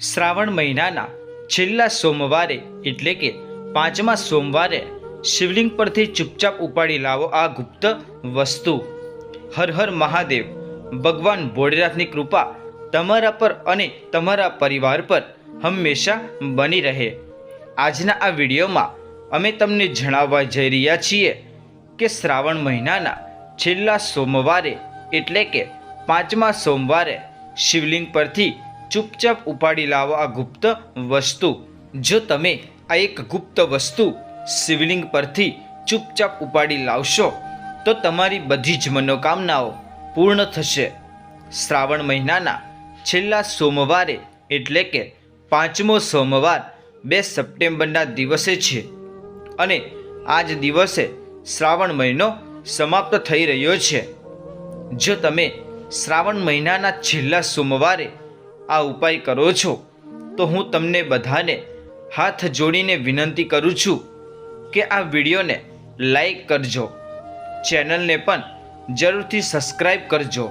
શ્રાવણ મહિનાના છેલ્લા સોમવારે એટલે કે પાંચમા સોમવારે શિવલિંગ પરથી ચૂપચાપ ઉપાડી લાવો આ ગુપ્ત વસ્તુ. હર હર મહાદેવ, ભગવાન ભોળેનાથની કૃપા તમારા પર અને તમારા પરિવાર પર હંમેશા બની રહે. આજના આ વિડીયોમાં અમે તમને જણાવવા જઈ રહ્યા છીએ કે શ્રાવણ મહિનાના છેલ્લા સોમવારે એટલે કે પાંચમા સોમવારે શિવલિંગ પરથી ચૂપચાપ ઉપાડી લાવો આ ગુપ્ત વસ્તુ. જો તમે આ એક ગુપ્ત વસ્તુ શિવલિંગ પરથી ચૂપચાપ ઉપાડી લાવશો, તો તમારી બધી જ મનોકામનાઓ પૂર્ણ થશે. શ્રાવણ મહિનાના છેલ્લા સોમવારે, એટલે કે પાંચમો સોમવાર, બે સપ્ટેમ્બરના દિવસે છે. અને આ જ દિવસે શ્રાવણ મહિનો સમાપ્ત થઈ રહ્યો છે. જો તમે શ્રાવણ મહિનાના છેલ્લા સોમવારે આ ઉપાય કરો છો? તો હું તમને બધાને હાથ જોડીને વિનંતી કરું છું કે આ વિડીયોને લાઈક કરજો, ચેનલને પણ જરૂરથી સબસ્ક્રાઈબ કરજો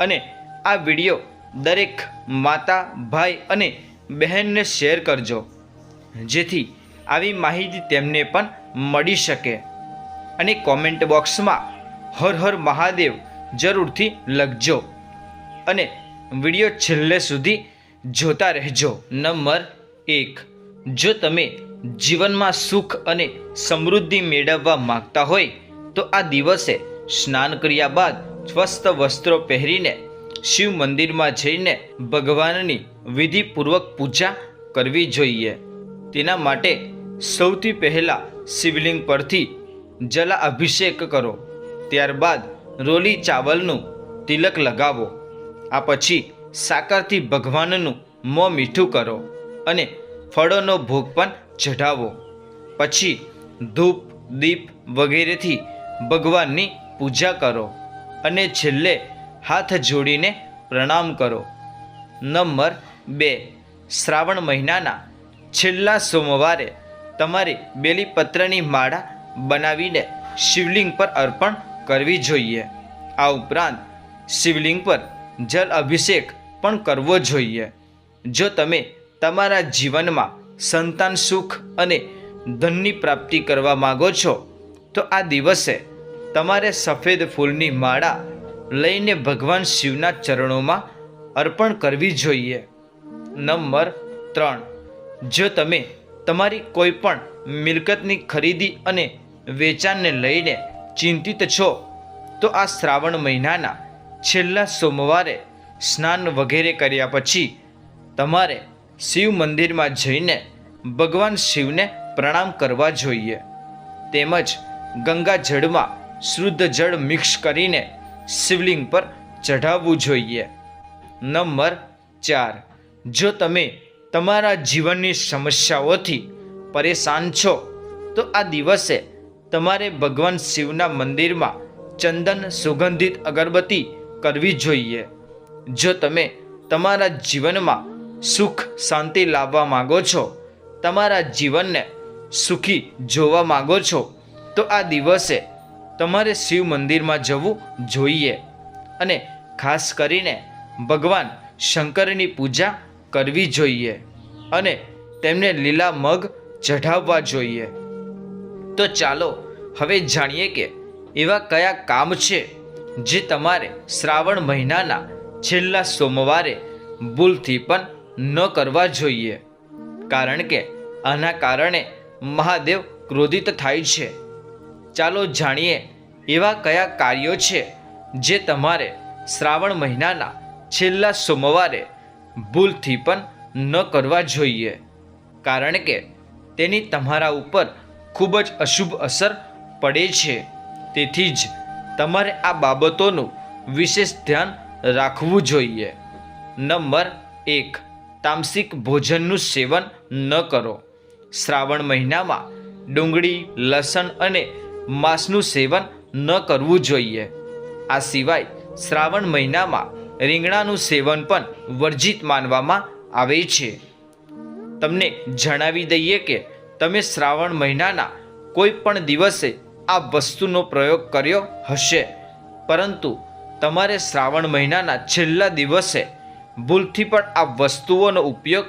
અને આ વીડિયો દરેક માતા, ભાઈ અને બહેનને શેર કરજો, જેથી આવી માહિતી તેમને પણ મળી શકે. અને કોમેન્ટ બોક્સમાં હર હર મહાદેવ જરૂરથી લખજો અને વીડિયો છેલ્લે સુધી જોતા રહેજો. નંબર એક, જો તમે જીવનમાં સુખ અને સમૃદ્ધિ મેળવવા માંગતા હોય, તો આ દિવસે સ્નાન કર્યા બાદ સ્વસ્થ વસ્ત્રો પહેરીને શિવ મંદિરમાં જઈને ભગવાનની વિધિપૂર્વક પૂજા કરવી જોઈએ. તેના માટે સૌથી પહેલાં શિવલિંગ પરથી જલા અભિષેક કરો. ત્યારબાદ રોલી ચાવલનું તિલક લગાવો. આ પછી સાકરથી ભગવાનનું મોં મીઠું કરો અને ફળોનો ભોગ પણ ચઢાવો. પછી ધૂપ, દીપ વગેરેથી ભગવાનની પૂજા કરો અને છેલ્લે હાથ જોડીને પ્રણામ કરો. નંબર બે. શ્રાવણ મહિનાના છેલ્લા સોમવારે તમારે બેલીપત્રની માળા બનાવીને શિવલિંગ પર અર્પણ કરવી જોઈએ. આ ઉપરાંત શિવલિંગ પર જલ અભિષેક પણ કરવો જોઈએ. જો તમે તમારા જીવનમાં સંતાન સુખ અને ધનની પ્રાપ્તિ કરવા માગો છો, તો આ દિવસે તમારે સફેદ ફૂલની માળા લઈને ભગવાન શિવના ચરણોમાં અર્પણ કરવી જોઈએ. નંબર ત્રણ. જો તમે તમારી કોઈ પણ મિલકતની ખરીદી અને વેચાણને લઈને ચિંતિત છો, તો આ શ્રાવણ મહિનાના છેલ્લા સોમવારે સ્નાન વગેરે કર્યા પછી તમારે શિવ મંદિરમાં જઈને ભગવાન શિવને પ્રણામ કરવા જોઈએ. તેમજ ગંગા જળમાં શુદ્ધ જળ મિક્સ કરીને શિવલિંગ પર ચઢાવવું જોઈએ. નંબર ચાર. જો તમે તમારા જીવનની સમસ્યાઓથી પરેશાન છો, તો આ દિવસે તમારે ભગવાન શિવના મંદિરમાં ચંદન સુગંધિત અગરબત્તી કરવી જોઈએ. જો તમે તમારા જીવનમાં સુખ, શાંતિ લાવવા માગો છો, તમારા જીવનને સુખી જોવા માગો છો, તો આ દિવસે તમારે શિવ મંદિરમાં જવું જોઈએ. અને ખાસ કરીને ભગવાન શંકરની પૂજા કરવી જોઈએ અને તેમને લીલા મગ ચઢાવવા જોઈએ. તો ચાલો હવે જાણીએ કે એવા કયા કામ છે જે તમારે શ્રાવણ મહિનાના છેલ્લા સોમવારે ભૂલથી પણ ન કરવા જોઈએ. કારણ કે આના કારણે મહાદેવ ક્રોધિત થાય છે. ચાલો જાણીએ એવા કયા કાર્યો છે જે તમારે શ્રાવણ મહિનાના છેલ્લા સોમવારે ભૂલથી પણ ન કરવા જોઈએ. કારણ કે તેની તમારા ઉપર ખૂબ જ અશુભ અસર પડે છે. તેથી જ તમારે આ બાબતોનું વિશેષ ધ્યાન રાખવું જોઈએ. નંબર એક, તામસિક ભોજનનું સેવન ન કરો. શ્રાવણ મહિનામાં ડુંગળી, લસણ અને માંસનું સેવન ન કરવું જોઈએ. આ સિવાય શ્રાવણ મહિનામાં રીંગણાનું સેવન પણ વર્જિત માનવામાં આવે છે. તમને જણાવી દઈએ કે તમે શ્રાવણ મહિનાના કોઈ પણ દિવસે આ વસ્તુનો પ્રયોગ કર્યો હશે. પરંતુ તમારે શ્રાવણ મહિનાના છેલ્લા દિવસે ભૂલથી પણ આ વસ્તુઓનો ઉપયોગ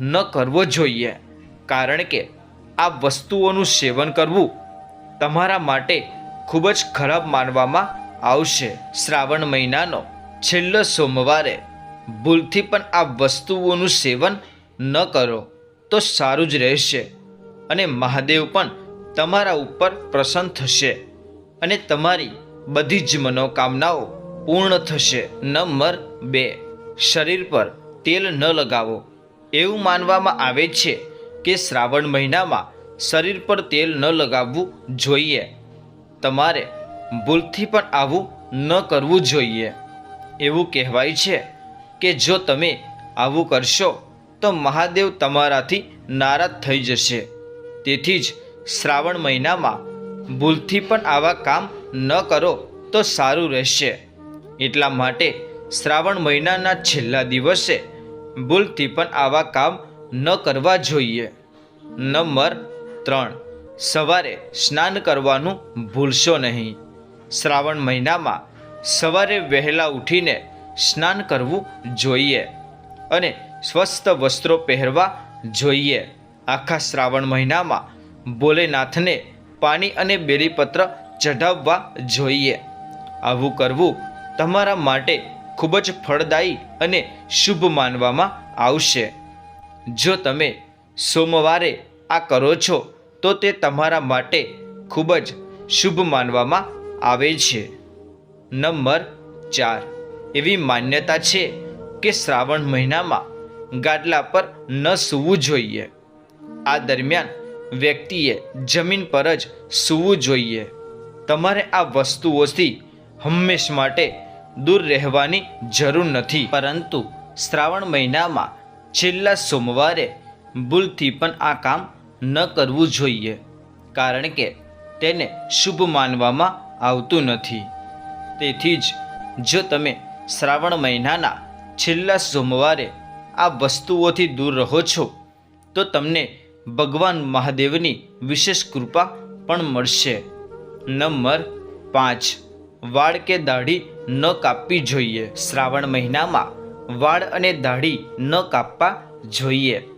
ન કરવો જોઈએ. કારણ કે આ વસ્તુઓનું સેવન કરવું તમારા માટે ખૂબ જ ખરાબ માનવામાં આવશે. શ્રાવણ મહિનાનો છેલ્લો સોમવારે ભૂલથી પણ આ વસ્તુઓનું સેવન ન કરો તો સારું જ રહેશે. અને મહાદેવ પણ તમારા ઉપર પ્રસન્ન થશે અને તમારી બધી જ મનોકામનાઓ પૂર્ણ થશે. નંબર બે, શરીર પર તેલ ન લગાવો. એવું માનવામાં આવે છે કે શ્રાવણ મહિનામાં શરીર પર તેલ ન લગાવવું જોઈએ. તમારે ભૂલથી પણ આવું ન કરવું જોઈએ. એવું કહેવાય છે કે જો તમે આવું કરશો તો મહાદેવ તમારાથી નારાજ થઈ જશે. તેથી જ શ્રાવણ મહિનામાં ભૂલથી પણ આવા કામ ન કરો તો સારું રહેશે. એટલા માટે શ્રાવણ મહિનાના છેલ્લા દિવસે ભૂલથી પણ આવા કામ ન કરવા જોઈએ. નંબર ત્રણ. સવારે સ્નાન કરવાનું ભૂલશો નહીં. શ્રાવણ મહિનામાં સવારે વહેલા ઉઠીને સ્નાન કરવું જોઈએ અને સ્વસ્થ વસ્ત્રો પહેરવા જોઈએ. આખા શ્રાવણ મહિનામાં ભોલેનાથને પાણી અને બેલીપત્ર ચઢાવવા જોઈએ. આવું કરવું તમારા માટે ખૂબ જ ફળદાયી અને શુભ માનવામાં આવશે. જો તમે સોમવારે આ કરો છો, તો તે તમારા માટે ખૂબ જ શુભ માનવામાં આવે છે. નંબર ચાર. એવી માન્યતા છે કે શ્રાવણ મહિનામાં ગાદલા પર ન સૂવું જોઈએ. આ દરમિયાન વ્યક્તિએ જમીન પર જ સૂવું જોઈએ. તમારે આ વસ્તુઓથી હંમેશ માટે દૂર રહેવાની જરૂર નથી. પરંતુ શ્રાવણ મહિનામાં છેલ્લા સોમવારે ભૂલથી પણ આ કામ ન કરવું જોઈએ, કારણ કે તેને શુભ માનવામાં આવતું નથી. તેથી જ જો તમે શ્રાવણ મહિનાના છેલ્લા સોમવારે આ વસ્તુઓથી દૂર રહો છો, તો તમને ભગવાન મહાદેવની વિશેષ કૃપા પણ મળશે. નંબર પાંચ. વાળ કે દાઢી ન કાપવી જોઈએ. શ્રાવણ મહિનામાં વાળ અને દાઢી ન કાપવા જોઈએ.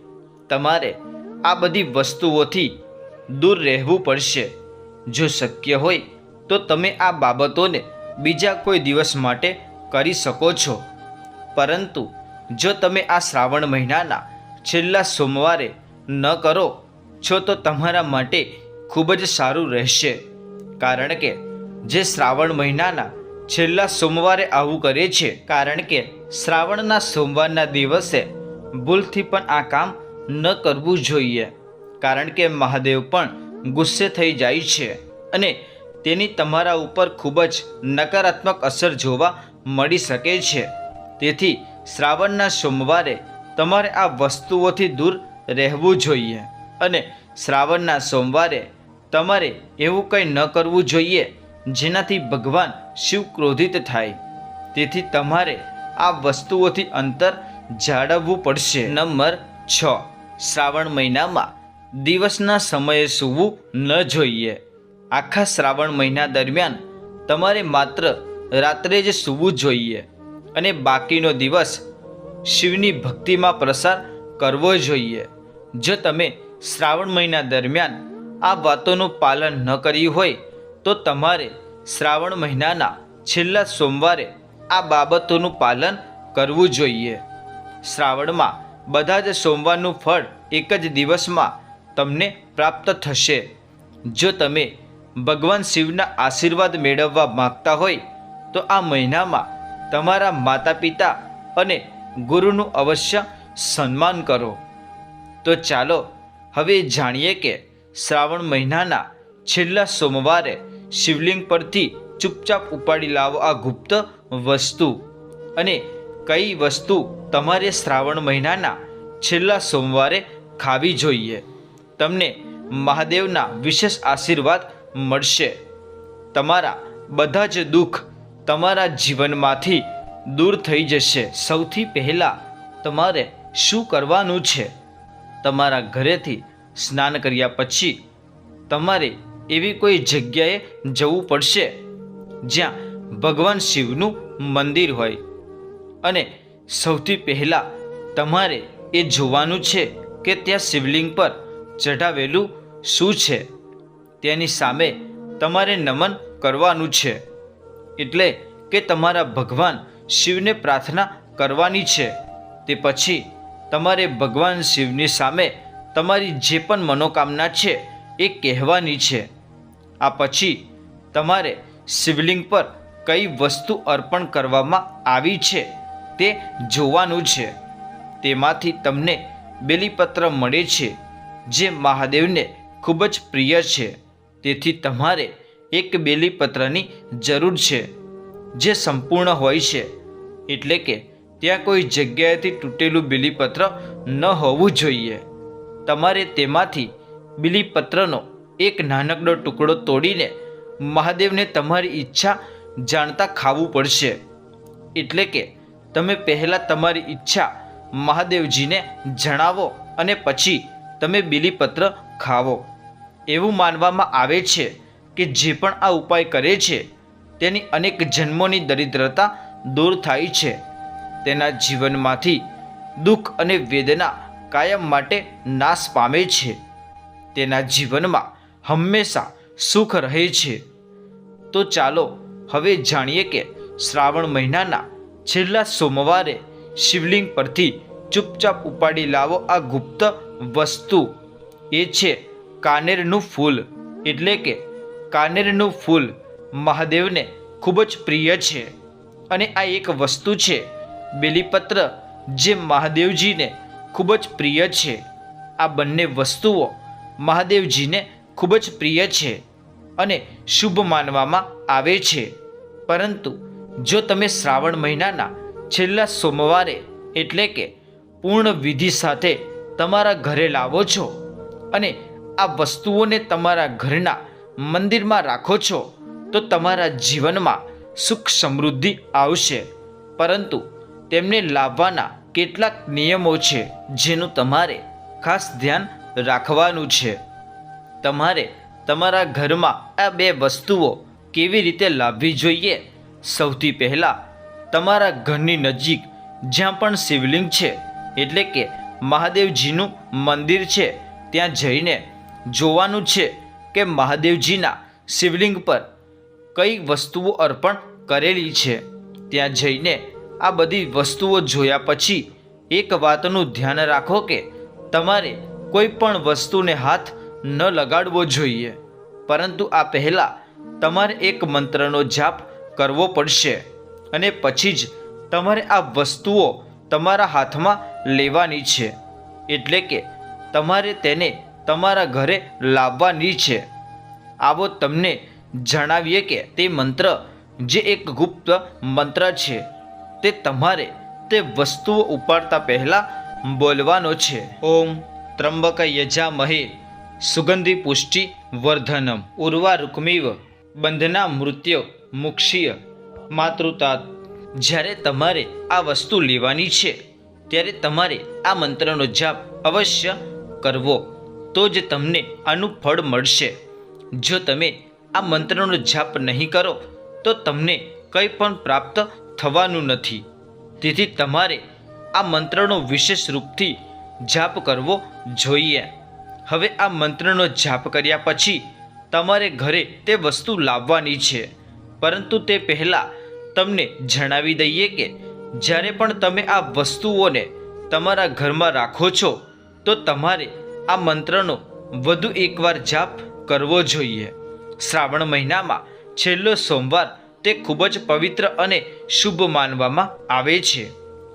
તમારે આ બધી વસ્તુઓથી દૂર રહેવું પડશે. જો શક્ય હોય તો તમે આ બાબતોને બીજા કોઈ દિવસ માટે કરી શકો છો. પરંતુ જો તમે આ શ્રાવણ મહિનાના છેલ્લા સોમવારે ન કરો, છો તો તમારા માટે ખૂબ જ સારું રહેશે. કારણ કે જે શ્રાવણ મહિનાના છેલ્લા સોમવારે આવું કરે છે, કારણ કે શ્રાવણના સોમવારના દિવસે ભૂલથી પણ આ કામ ન કરવું જોઈએ. કારણ કે મહાદેવ પણ ગુસ્સે થઈ જાય છે અને તેની તમારા ઉપર ખૂબ જ નકારાત્મક અસર જોવા મળી શકે છે. તેથી શ્રાવણના સોમવારે તમારે આ વસ્તુઓથી દૂર રહેવું જોઈએ. અને શ્રાવણના સોમવારે તમારે એવું કંઈ ન કરવું જોઈએ જેનાથી ભગવાન શિવ ક્રોધિત થાય. તેથી તમારે આ વસ્તુઓથી અંતર જાળવવું પડશે. નંબર છ. શ્રાવણ મહિનામાં દિવસના સમયે સૂવું ન જોઈએ. આખા શ્રાવણ મહિના દરમિયાન તમારે માત્ર રાત્રે જ સૂવું જોઈએ અને બાકીનો દિવસ શિવની ભક્તિમાં પ્રસાર કરવો જોઈએ. જો તમે શ્રાવણ મહિના દરમિયાન આ વાતોનું પાલન ન કર્યું હોય, તો તમારે શ્રાવણ મહિનાના છેલ્લા સોમવારે આ બાબતોનું પાલન કરવું જોઈએ. શ્રાવણમાં બધા જ સોમવારનું ફળ એક જ દિવસમાં તમને પ્રાપ્ત થશે. જો તમે ભગવાન શિવના આશીર્વાદ મેળવવા માગતા હોય, તો આ મહિનામાં તમારા માતા પિતા અને ગુરુનું અવશ્ય સન્માન કરો. તો ચાલો હવે જાણીએ કે શ્રાવણ મહિનાના છેલ્લા સોમવારે શિવલિંગ પરથી ચૂપચાપ ઉપાડી લાવો આ ગુપ્ત વસ્તુ. અને કઈ વસ્તુ તમારે શ્રાવણ મહિનાના છેલ્લા સોમવારે ખાવી જોઈએ? તમને મહાદેવના વિશેષ આશીર્વાદ મળશે. તમારા બધા જ દુઃખ તમારા જીવનમાંથી દૂર થઈ જશે. સૌથી પહેલાં તમારે શું કરવાનું છે? તમારા ઘરેથી સ્નાન કર્યા પછી તમારે એવી કોઈ જગ્યાએ જવું પડશે? જ્યાં ભગવાન શિવનું મંદિર હોય. અને સૌથી પહેલાં તમારે એ જોવાનું છે કે ત્યાં શિવલિંગ પર ચઢાવેલું શું છે? તેની સામે તમારે નમન કરવાનું છે. એટલે કે તમારા ભગવાન શિવને પ્રાર્થના કરવાની છે. તે પછી તમારે ભગવાન શિવની સામે તમારી જે પણ મનોકામના છે એ કહેવાની છે. આ પછી તમારે શિવલિંગ પર કઈ વસ્તુ અર્પણ કરવામાં આવી છે તે જોવાનું છે. તેમાંથી તમને બેલીપત્ર મળે છે, જે મહાદેવને ખૂબ જ પ્રિય છે. તેથી તમારે એક બેલીપત્રની જરૂર છે, જે સંપૂર્ણ હોય છે. એટલે કે ત્યાં કોઈ જગ્યાએથી તૂટેલું બિલીપત્ર ન હોવું જોઈએ. તમારે તેમાંથી બિલીપત્રનો એક નાનકડો ટુકડો તોડીને મહાદેવને તમારી ઈચ્છા જાણતા ખાવું પડશે. એટલે કે તમે પહેલાં તમારી ઈચ્છા મહાદેવજીને જણાવો અને પછી તમે બિલીપત્ર ખાવો. એવું માનવામાં આવે છે કે જે પણ આ ઉપાય કરે છે, તેની અનેક જન્મોની દરિદ્રતા દૂર થાય છે. તેના જીવનમાંથી દુઃખ અને વેદના કાયમ માટે નાશ પામે છે. તેના જીવનમાં હંમેશા સુખ રહે છે. તો ચાલો હવે જાણીએ કે શ્રાવણ મહિનાના છેલ્લા સોમવારે શિવલિંગ પરથી ચૂપચાપ ઉપાડી લાવો આ ગુપ્ત વસ્તુ. એ છે કાનેરનું ફૂલ. એટલે કે કાનેરનું ફૂલ મહાદેવને ખૂબ જ પ્રિય છે. અને આ એક વસ્તુ છે બેલીપત્ર જે મહાદેવજીને ખૂબ જ પ્રિય છે. આ બંને વસ્તુઓ મહાદેવજીને ખૂબ જ પ્રિય છે અને શુભ માનવામાં આવે છે. પરંતુ જો તમે શ્રાવણ મહિનાના છેલ્લા સોમવારે એટલે કે પૂર્ણ વિધિ સાથે તમારા ઘરે લાવો છો અને આ વસ્તુઓને તમારા ઘરના મંદિરમાં રાખો છો, તો તમારા જીવનમાં સુખ સમૃદ્ધિ આવશે. પરંતુ તેમને લાવવાના કેટલાક નિયમો છે, જેનું તમારે ખાસ ધ્યાન રાખવાનું છે. તમારે તમારા ઘરમાં આ બે વસ્તુઓ કેવી રીતે લાવવી જોઈએ? સૌથી પહેલાં, તમારા ઘરની નજીક જ્યાં પણ શિવલિંગ છે, એટલે કે મહાદેવજીનું મંદિર છે, ત્યાં જઈને જોવાનું છે કે મહાદેવજીના શિવલિંગ પર કઈ વસ્તુઓ અર્પણ કરેલી છે. ત્યાં જઈને આ બધી વસ્તુઓ જોયા પછી એક વાતનું ધ્યાન રાખો કે તમારે કોઈ પણ વસ્તુને હાથ ન લગાડવો જોઈએ. પરંતુ આ પહેલાં તમારે એક મંત્રનો જાપ કરવો પડશે અને પછી જ તમારે આ વસ્તુઓ તમારા હાથમાં લેવાની છે. એટલે કે તમારે તેને તમારા ઘરે લાવવાની છે. આવો તમને જણાવીએ કે તે મંત્ર જે એક ગુપ્ત મંત્ર છે. તે તમારે તે વસ્તુઓ ઉપાડતા પહેલાં બોલવાનો છે. ઓમ ત્રંબક યજા મહે સુગંધી પુષ્ટિ વર્ધનમ. ઉર્વા રૂકમીવ બંધના મૃત્યુ મુક્ષીય માતૃતા જ્યારે તમારે આ વસ્તુ લેવાની છે ત્યારે તમારે આ મંત્રનો જાપ અવશ્ય કરવો. તો જ તમને આનું ફળ મળશે. જો તમે આ મંત્રનો જાપ નહીં કરો તો તમને કંઈ પણ પ્રાપ્ત થવાનું નથી. તેથી તમારે આ મંત્રનો વિશેષ રૂપથી જાપ કરવો જોઈએ. હવે આ મંત્રનો જાપ કર્યા પછી તમારે ઘરે તે વસ્તુ લાવવાની છે. પરંતુ તે પહેલાં તમને જણાવી દઈએ કે જ્યારે પણ તમે આ વસ્તુઓને તમારા ઘરમાં રાખો છો, તો તમારે આ મંત્રનો વધુ એકવાર જાપ કરવો જોઈએ. શ્રાવણ મહિનામાં છેલ્લો સોમવાર તે ખૂબ જ પવિત્ર અને શુભ માનવામાં આવે છે.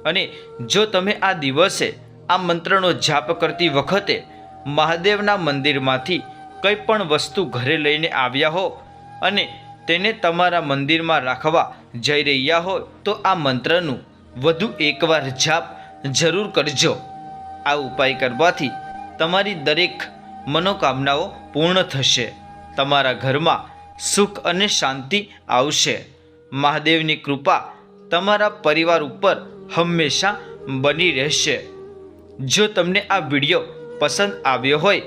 અને જો તમે આ દિવસે આ મંત્રનો જાપ કરતી વખતે મહાદેવના મંદિરમાંથી કંઈ પણ વસ્તુ ઘરે લઈને આવ્યા હો અને તેને તમારા મંદિરમાં રાખવા જઈ રહ્યા હોય તો આ મંત્રનું વધુ એકવાર જાપ જરૂર કરજો. આ ઉપાય કરવાથી તમારી દરેક મનોકામનાઓ પૂર્ણ થશે. તમારા ઘરમાં સુખ અને શાંતિ આવશે. મહાદેવની કૃપા તમારા પરિવાર ઉપર હંમેશા બની રહેશે. જો તમને આ વીડિયો પસંદ આવ્યો હોય,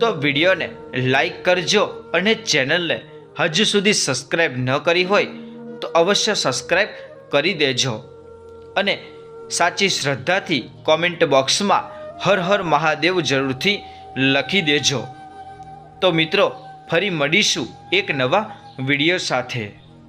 તો વિડીયોને લાઈક કરજો અને ચેનલને હજુ સુધી સબસ્ક્રાઈબ ન કરી હોય, તો અવશ્ય સબસ્ક્રાઈબ કરી દેજો. અને સાચી શ્રદ્ધાથી કોમેન્ટ બોક્સમાં હર હર મહાદેવ જરૂરથી લખી દેજો. તો મિત્રો ફરી મળીશું એક નવા વીડિયો સાથે.